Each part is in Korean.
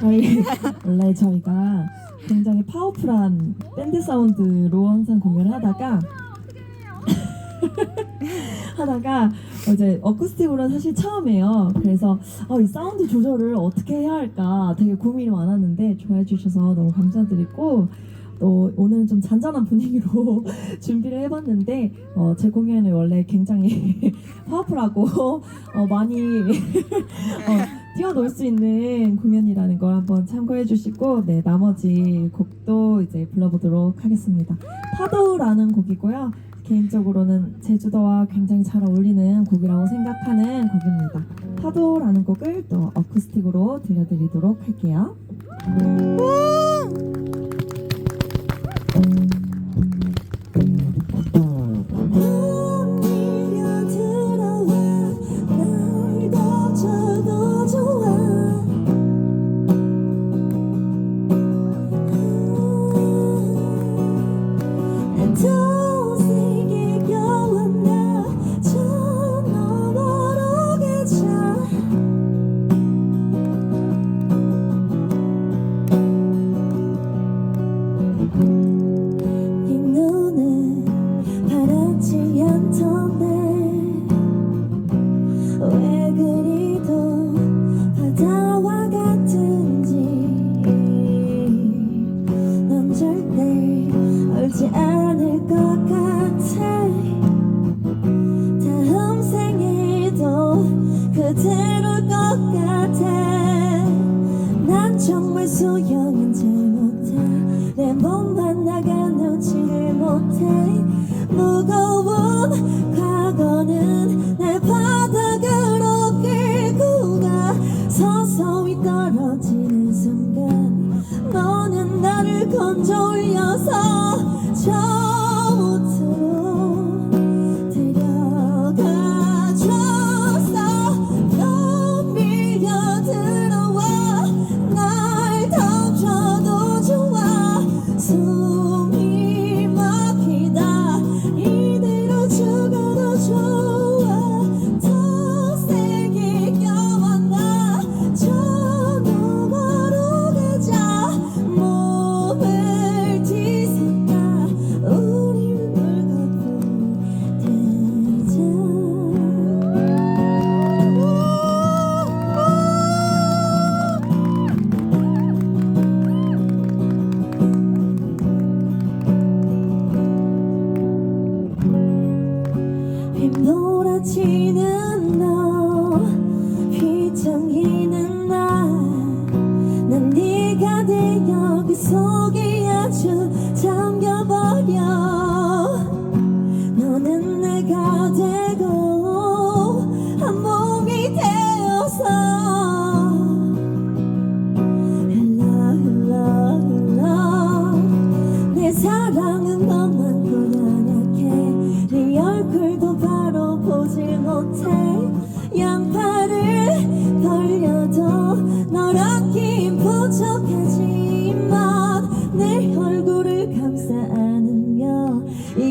저희 원래 저희가 굉장히 파워풀한 밴드 사운드로 항상 공연을 하다가 하다가 이제 어쿠스틱으로는 사실 처음이에요. 그래서 어, 이 사운드 조절을 어떻게 해야 할까 되게 고민이 많았는데 좋아해 주셔서 너무 감사드리고 또 오늘은 좀 잔잔한 분위기로 준비를 해봤는데 어, 제 공연은 원래 굉장히 파워풀하고 어, 많이 어, 뛰어놀 수 있는 공연이라는 걸 한번 참고해 주시고 네 나머지 곡도 이제 불러보도록 하겠습니다. 파도라는 곡이고요. 개인적으로는 제주도와 굉장히 잘 어울리는 곡이라고 생각하는 곡입니다. 파도라는 곡을 또 어쿠스틱으로 들려드리도록 할게요. 놓지를 情。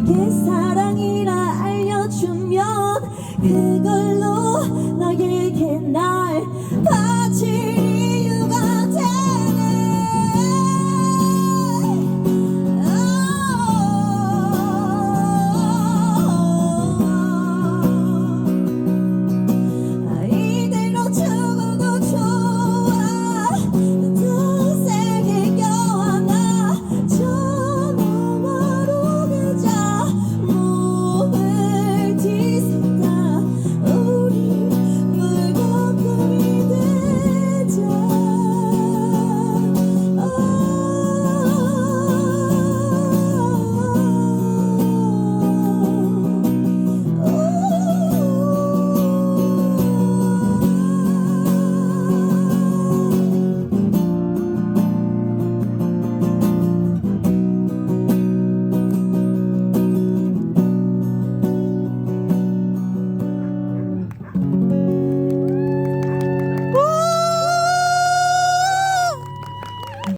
guess I